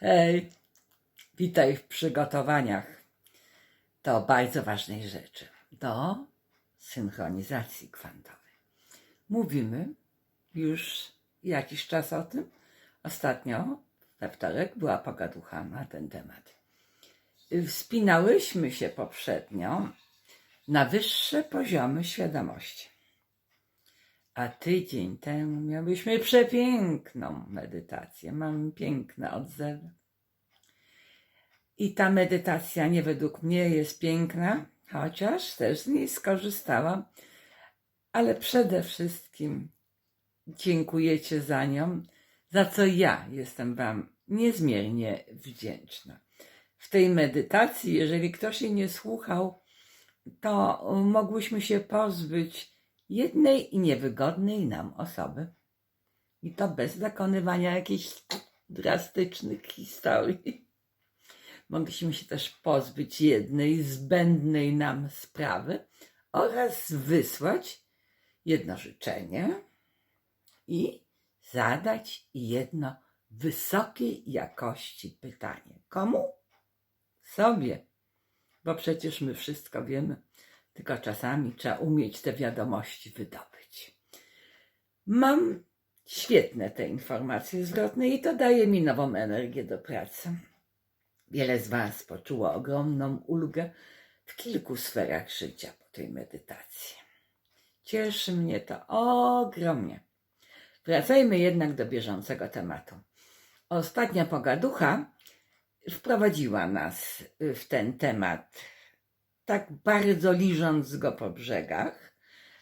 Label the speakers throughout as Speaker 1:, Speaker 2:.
Speaker 1: Hej, witaj w przygotowaniach do bardzo ważnej rzeczy, do synchronizacji kwantowej. Mówimy już jakiś czas o tym. Ostatnio, we wtorek, była pogaducha na ten temat. Wspinałyśmy się poprzednio na wyższe poziomy świadomości. A tydzień temu miałyśmy przepiękną medytację. Mam piękne odzewy. I ta medytacja nie według mnie jest piękna, chociaż też z niej skorzystałam, ale przede wszystkim dziękujecie za nią, za co ja jestem Wam niezmiernie wdzięczna. W tej medytacji, jeżeli ktoś jej nie słuchał, to mogłyśmy się pozbyć jednej i niewygodnej nam osoby. I to bez dokonywania jakichś drastycznych historii. Mogliśmy się też pozbyć jednej zbędnej nam sprawy oraz wysłać jedno życzenie i zadać jedno wysokiej jakości pytanie. Komu? Sobie. Bo przecież my wszystko wiemy, tylko czasami trzeba umieć te wiadomości wydobyć. Mam świetne te informacje zwrotne i to daje mi nową energię do pracy. Wiele z Was poczuło ogromną ulgę w kilku sferach życia po tej medytacji. Cieszy mnie to ogromnie. Wracajmy jednak do bieżącego tematu. Ostatnia pogaducha wprowadziła nas w ten temat, tak bardzo liżąc go po brzegach,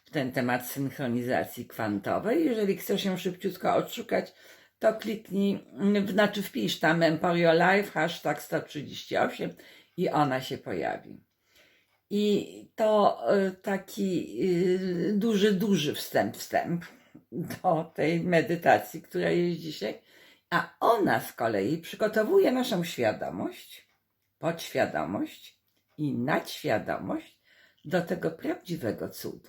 Speaker 1: w ten temat synchronizacji kwantowej. Jeżeli chcesz ją szybciutko odszukać, to kliknij, znaczy wpisz tam Emporio Live, hashtag 138 i ona się pojawi. I to y, taki y, duży, duży wstęp, wstęp do tej medytacji, która jest dzisiaj. A ona z kolei przygotowuje naszą świadomość, podświadomość i nadświadomość do tego prawdziwego cudu,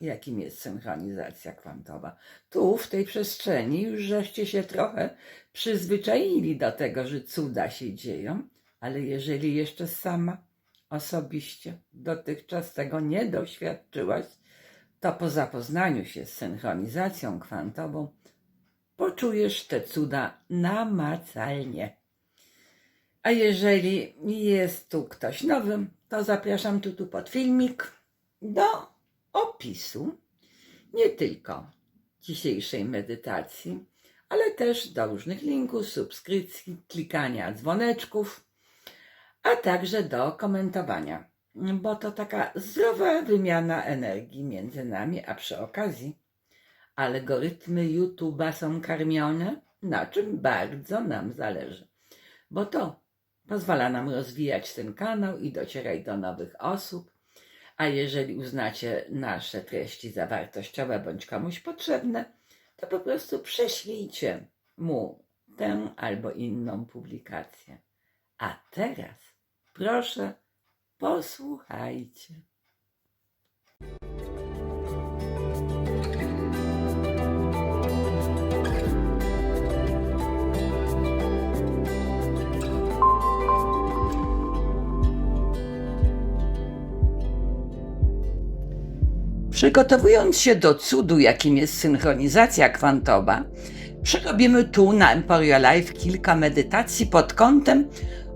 Speaker 1: jakim jest synchronizacja kwantowa. Tu, w tej przestrzeni, już żeście się trochę przyzwyczaili do tego, że cuda się dzieją, ale jeżeli jeszcze sama osobiście dotychczas tego nie doświadczyłaś, to po zapoznaniu się z synchronizacją kwantową poczujesz te cuda namacalnie. A jeżeli jest tu ktoś nowy, to zapraszam tu, tu pod filmik do opisu. Nie tylko dzisiejszej medytacji, ale też do różnych linków, subskrypcji, klikania dzwoneczków, a także do komentowania, bo to taka zdrowa wymiana energii między nami, a przy okazji. Algorytmy YouTube'a są karmione, na czym bardzo nam zależy, bo to pozwala nam rozwijać ten kanał i docierać do nowych osób. A jeżeli uznacie nasze treści za wartościowe bądź komuś potrzebne, to po prostu prześlijcie mu tę albo inną publikację. A teraz proszę, posłuchajcie. Przygotowując się do cudu, jakim jest synchronizacja kwantowa, przerobimy tu na Emporio Life kilka medytacji pod kątem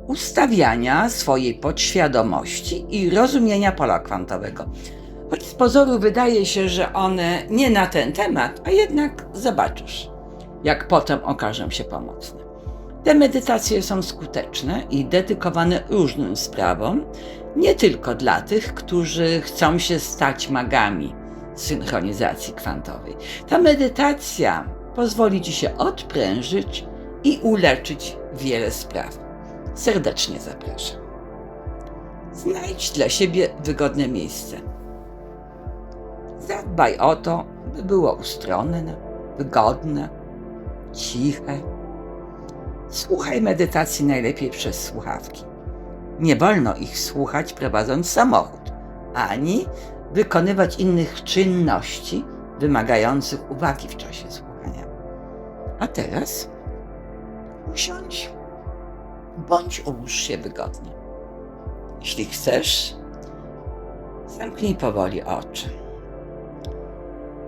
Speaker 1: ustawiania swojej podświadomości i rozumienia pola kwantowego. Choć z pozoru wydaje się, że one nie na ten temat, a jednak zobaczysz, jak potem okażą się pomocne. Te medytacje są skuteczne i dedykowane różnym sprawom, nie tylko dla tych, którzy chcą się stać magami synchronizacji kwantowej. Ta medytacja pozwoli Ci się odprężyć i uleczyć wiele spraw. Serdecznie zapraszam. Znajdź dla siebie wygodne miejsce. Zadbaj o to, by było ustronne, wygodne, ciche. Słuchaj medytacji najlepiej przez słuchawki. Nie wolno ich słuchać prowadząc samochód, ani wykonywać innych czynności wymagających uwagi w czasie słuchania. A teraz usiądź bądź ułóż się wygodnie. Jeśli chcesz, zamknij powoli oczy.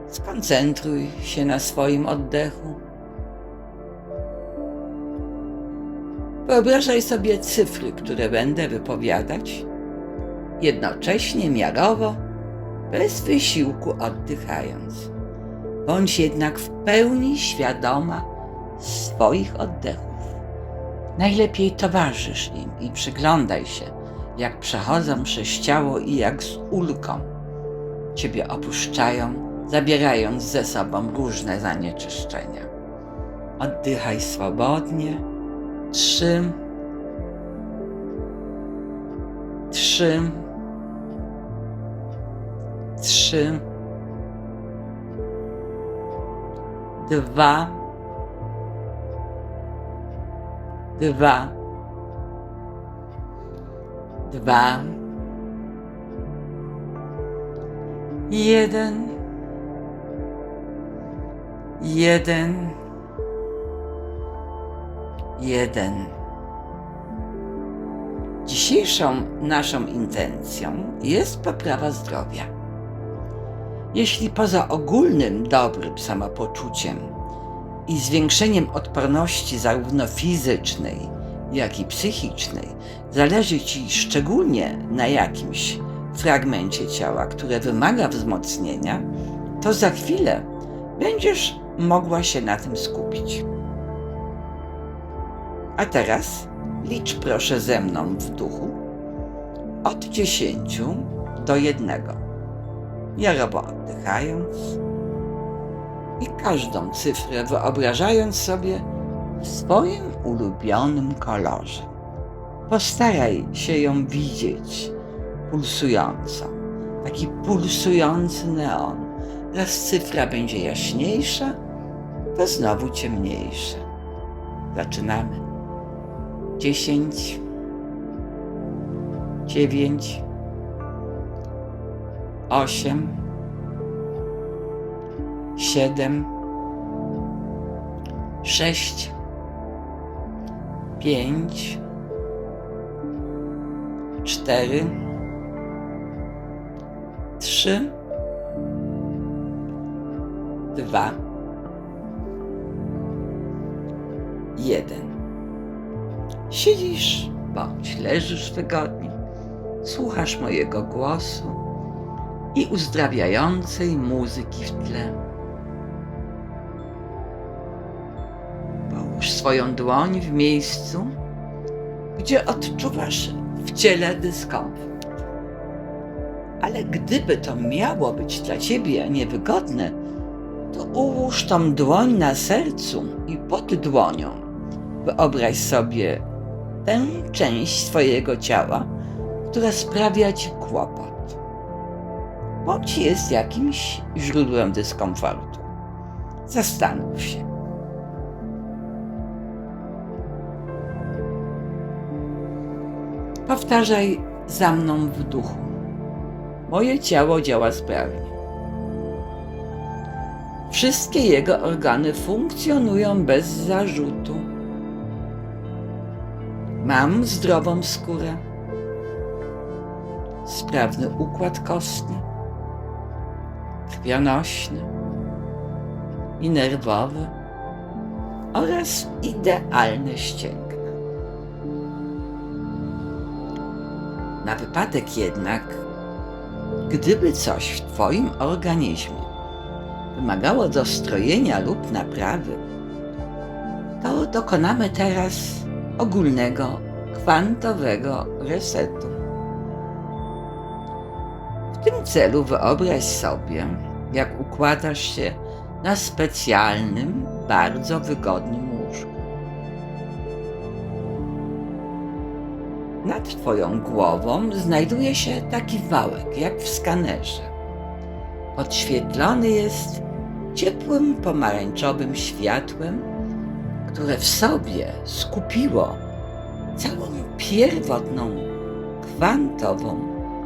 Speaker 1: Skoncentruj się na swoim oddechu. Wyobrażaj sobie cyfry, które będę wypowiadać, jednocześnie miarowo, bez wysiłku oddychając. Bądź jednak w pełni świadoma swoich oddechów. Najlepiej towarzysz im i przyglądaj się, jak przechodzą przez ciało i jak z ulgą ciebie opuszczają, zabierając ze sobą różne zanieczyszczenia. Oddychaj swobodnie. Trzy. Trzy. Trzy. Dwa. Dwa. Dwa. Jeden. Jeden. Dzisiejszą naszą intencją jest poprawa zdrowia. Jeśli poza ogólnym dobrym samopoczuciem i zwiększeniem odporności zarówno fizycznej, jak i psychicznej, zależy Ci szczególnie na jakimś fragmencie ciała, które wymaga wzmocnienia, to za chwilę będziesz mogła się na tym skupić. A teraz licz proszę ze mną w duchu od dziesięciu do jednego. Miarowo oddychając i każdą cyfrę wyobrażając sobie w swoim ulubionym kolorze. Postaraj się ją widzieć pulsującą, taki pulsujący neon. Raz cyfra będzie jaśniejsza, to znowu ciemniejsza. Zaczynamy. Dziesięć, dziewięć, osiem, siedem, sześć, pięć, cztery, trzy, dwa, jeden. Siedzisz bądź leżysz wygodnie, słuchasz mojego głosu i uzdrawiającej muzyki w tle. Połóż swoją dłoń w miejscu, gdzie odczuwasz w ciele dyskomfort. Ale gdyby to miało być dla ciebie niewygodne, to ułóż tą dłoń na sercu i pod dłonią wyobraź sobie tę część swojego ciała, która sprawia ci kłopot, bądź jest jakimś źródłem dyskomfortu. Zastanów się. Powtarzaj za mną w duchu. Moje ciało działa sprawnie. Wszystkie jego organy funkcjonują bez zarzutu. Mam zdrową skórę, sprawny układ kostny, krwionośny. I nerwowy. Oraz idealne ścięgna. Na wypadek jednak, gdyby coś w Twoim organizmie wymagało dostrojenia lub naprawy, to dokonamy teraz ogólnego, kwantowego resetu. W tym celu wyobraź sobie, jak układasz się na specjalnym, bardzo wygodnym łóżku. Nad Twoją głową znajduje się taki wałek, jak w skanerze. Podświetlony jest ciepłym pomarańczowym światłem, które w sobie skupiło całą pierwotną, kwantową,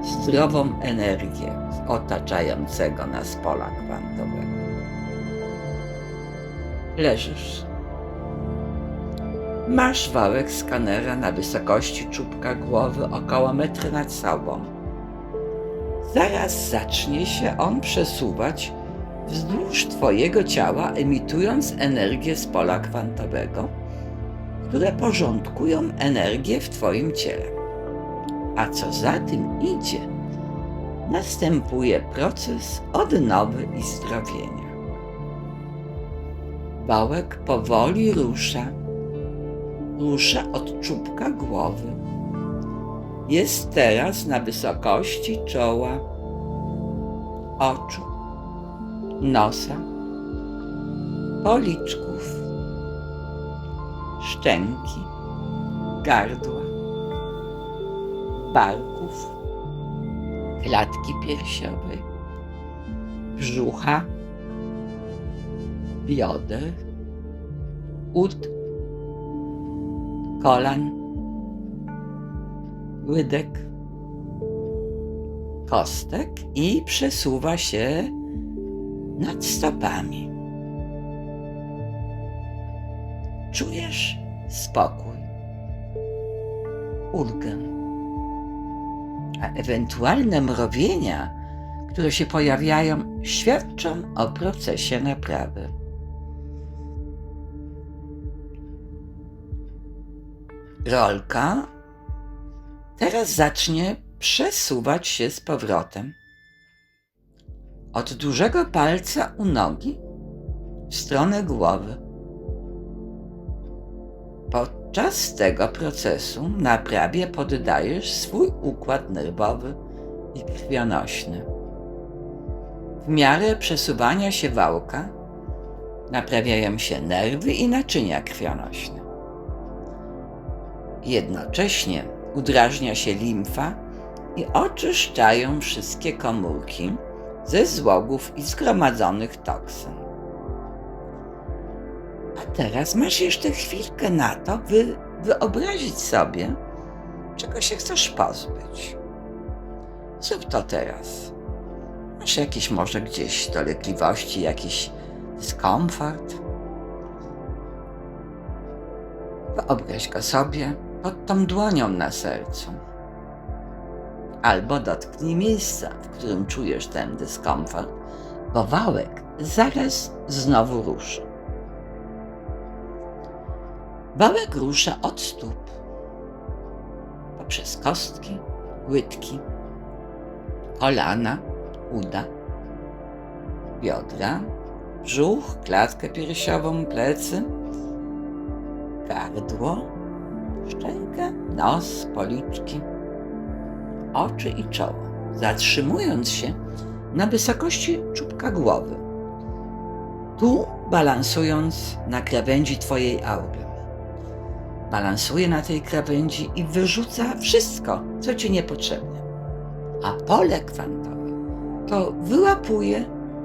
Speaker 1: zdrową energię otaczającego nas pola kwantowego. Leżysz. Masz wałek skanera na wysokości czubka głowy około metra nad sobą. Zaraz zacznie się on przesuwać wzdłuż Twojego ciała, emitując energię z pola kwantowego, które porządkują energię w Twoim ciele. A co za tym idzie, następuje proces odnowy i zdrowienia. Wałek powoli rusza, rusza od czubka głowy. Jest teraz na wysokości czoła, oczu, nosa, policzków, szczęki, gardła, barków, klatki piersiowej, brzucha, bioder, ud, kolan, łydek, kostek i przesuwa się nad stopami. Czujesz spokój, ulgę, a ewentualne mrowienia, które się pojawiają, świadczą o procesie naprawy. Rolka teraz zacznie przesuwać się z powrotem od dużego palca u nogi w stronę głowy. Podczas tego procesu naprawie poddajesz swój układ nerwowy i krwionośny. W miarę przesuwania się wałka naprawiają się nerwy i naczynia krwionośne. Jednocześnie udrażnia się limfa i oczyszczają wszystkie komórki ze złogów i zgromadzonych toksyn. A teraz masz jeszcze chwilkę na to, by wyobrazić sobie, czego się chcesz pozbyć. Zrób to teraz. Masz jakieś może gdzieś dolegliwości, jakiś dyskomfort? Wyobraź go sobie pod tą dłonią na sercu. Albo dotknij miejsca, w którym czujesz ten dyskomfort, bo wałek zaraz znowu ruszy. Wałek rusza od stóp, poprzez kostki, łydki, kolana, uda, biodra, brzuch, klatkę piersiową, plecy, gardło, szczękę, nos, policzki, oczy i czoło, zatrzymując się na wysokości czubka głowy. Tu balansując na krawędzi Twojej aury. Balansuje na tej krawędzi i wyrzuca wszystko, co Ci niepotrzebne. A pole kwantowe to wyłapuje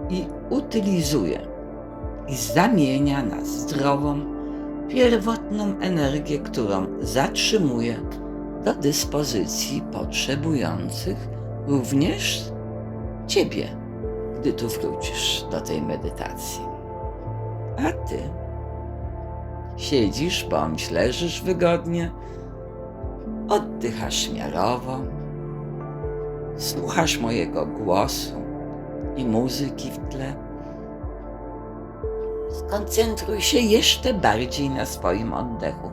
Speaker 1: i utylizuje i zamienia na zdrową, pierwotną energię, którą zatrzymuje do dyspozycji potrzebujących również Ciebie, gdy tu wrócisz do tej medytacji. A Ty siedzisz bądź leżysz wygodnie, oddychasz miarowo, słuchasz mojego głosu i muzyki w tle. Skoncentruj się jeszcze bardziej na swoim oddechu.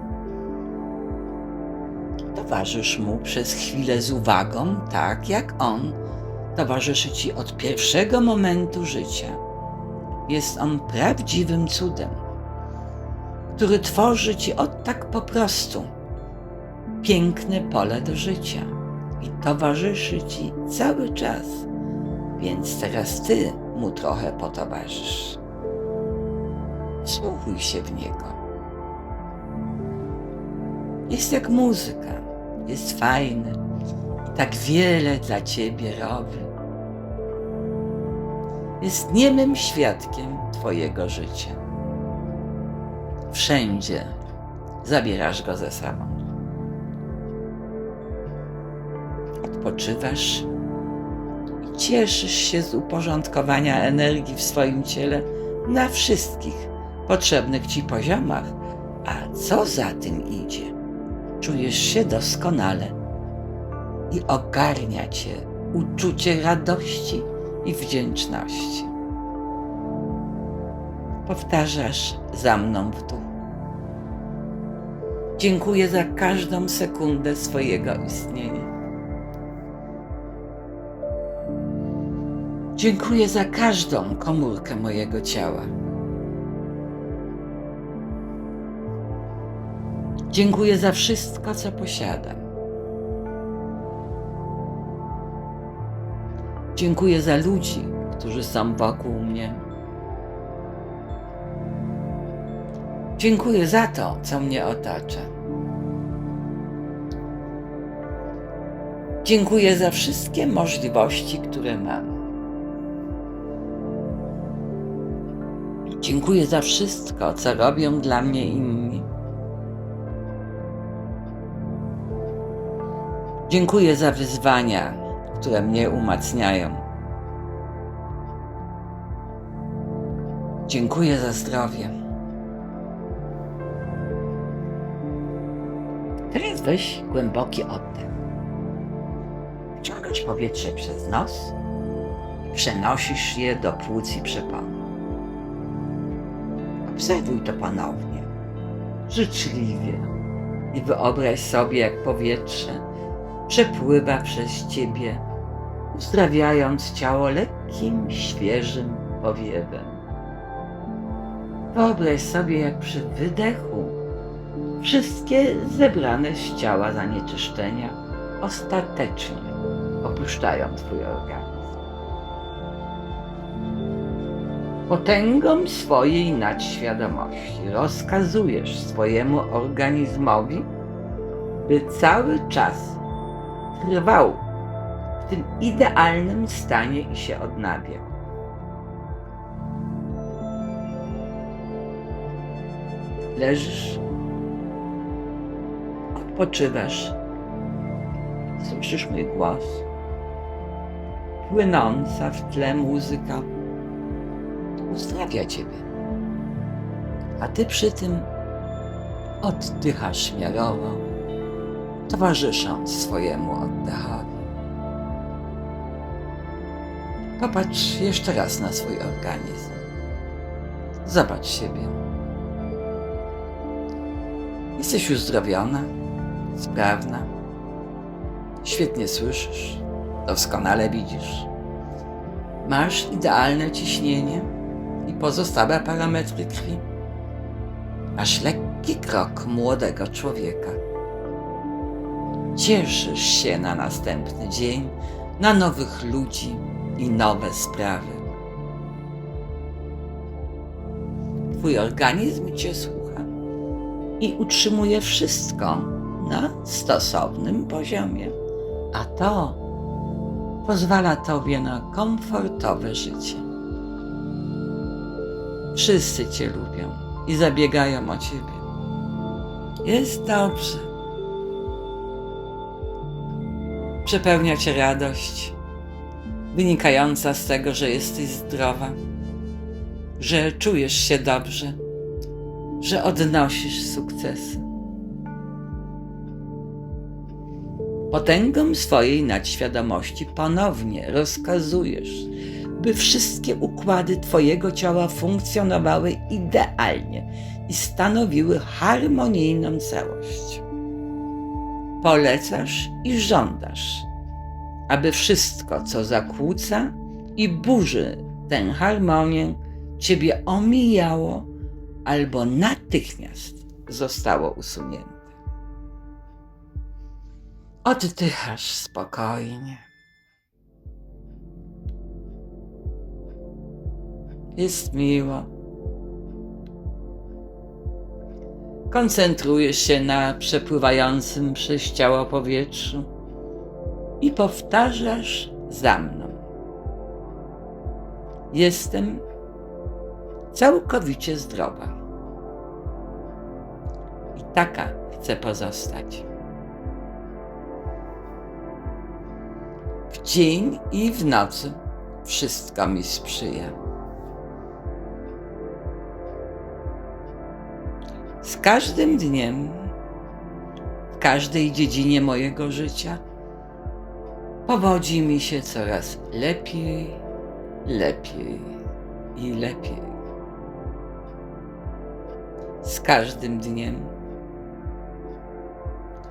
Speaker 1: Towarzysz mu przez chwilę z uwagą, tak jak on towarzyszy ci od pierwszego momentu życia. Jest on prawdziwym cudem, który tworzy ci od tak po prostu piękne pole do życia i towarzyszy ci cały czas, więc teraz ty mu trochę potowarzysz. Słuchuj się w niego. Jest jak muzyka, jest fajny i tak wiele dla ciebie robi. Jest niemym świadkiem twojego życia. Wszędzie zabierasz go ze sobą. Odpoczywasz i cieszysz się z uporządkowania energii w swoim ciele na wszystkich potrzebnych ci poziomach, A co za tym idzie? Czujesz się doskonale i ogarnia cię uczucie radości i wdzięczności. Powtarzasz za mną w duchu. Dziękuję za każdą sekundę swojego istnienia. Dziękuję za każdą komórkę mojego ciała. Dziękuję za wszystko, co posiadam. Dziękuję za ludzi, którzy są wokół mnie. Dziękuję za to, co mnie otacza. Dziękuję za wszystkie możliwości, które mam. Dziękuję za wszystko, co robią dla mnie inni. Dziękuję za wyzwania, które mnie umacniają. Dziękuję za zdrowie. Teraz weź głęboki oddech. Wciągać powietrze przez nos przenosisz je do płuc i przepon. Obserwuj to ponownie, życzliwie i wyobraź sobie, jak powietrze przepływa przez ciebie, uzdrawiając ciało lekkim, świeżym powiewem. Wyobraź sobie, jak przy wydechu wszystkie zebrane z ciała zanieczyszczenia ostatecznie opuszczają Twój organizm. Potęgą swojej nadświadomości rozkazujesz swojemu organizmowi, by cały czas trwał w tym idealnym stanie i się odnawiał. Leżysz, odpoczywasz, słyszysz mój głos, płynąca w tle muzyka uzdrawia ciebie, a ty przy tym oddychasz miarowo, towarzysząc swojemu oddechowi. Popatrz jeszcze raz na swój organizm. Zobacz siebie. Jesteś uzdrowiona, sprawna, świetnie słyszysz, doskonale widzisz. Masz idealne ciśnienie i pozostałe parametry krwi. Masz lekki krok młodego człowieka. Cieszysz się na następny dzień, na nowych ludzi i nowe sprawy. Twój organizm cię słucha i utrzymuje wszystko na stosownym poziomie, a to pozwala tobie na komfortowe życie. Wszyscy cię lubią i zabiegają o ciebie. Jest dobrze. Przepełnia cię radość wynikająca z tego, że jesteś zdrowa, że czujesz się dobrze, że odnosisz sukcesy. Potęgą swojej nadświadomości ponownie rozkazujesz, by wszystkie układy Twojego ciała funkcjonowały idealnie i stanowiły harmonijną całość. Polecasz i żądasz, aby wszystko, co zakłóca i burzy tę harmonię, Ciebie omijało albo natychmiast zostało usunięte. Oddychasz spokojnie. Jest miło. Koncentrujesz się na przepływającym przez ciało powietrzu i powtarzasz za mną. Jestem całkowicie zdrowa. I taka chcę pozostać. W dzień i w nocy wszystko mi sprzyja. Każdym dniem, w każdej dziedzinie mojego życia powodzi mi się coraz lepiej, lepiej i lepiej. Z każdym dniem,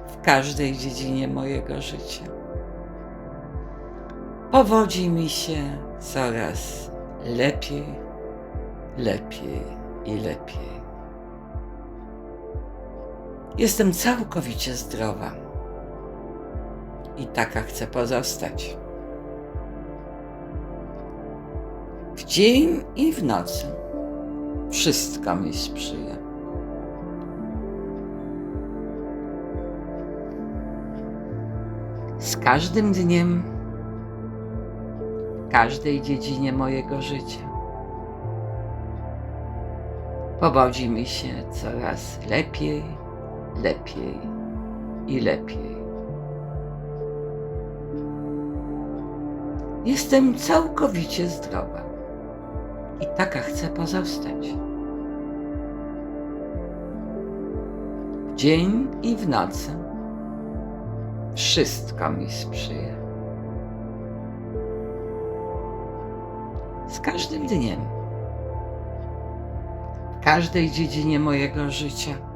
Speaker 1: w każdej dziedzinie mojego życia powodzi mi się coraz lepiej, lepiej i lepiej. Jestem całkowicie zdrowa i taka chcę pozostać. W dzień i w nocy wszystko mi sprzyja. Z każdym dniem, w każdej dziedzinie mojego życia powodzi mi się coraz lepiej, lepiej i lepiej. Jestem całkowicie zdrowa i taka chcę pozostać. W dzień i w nocy wszystko mi sprzyja. Z każdym dniem, w każdej dziedzinie mojego życia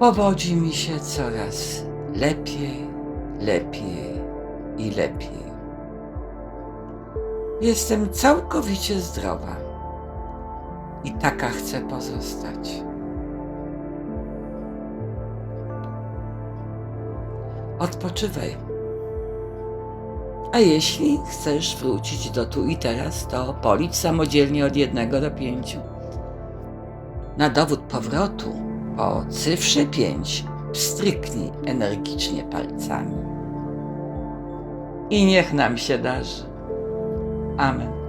Speaker 1: powodzi mi się coraz lepiej, lepiej i lepiej. Jestem całkowicie zdrowa i taka chcę pozostać. Odpoczywaj. A jeśli chcesz wrócić do tu i teraz, to policz samodzielnie od jednego do pięciu. Na dowód powrotu po cyfrze 5 pstryknij energicznie palcami. I niech nam się darzy. Amen.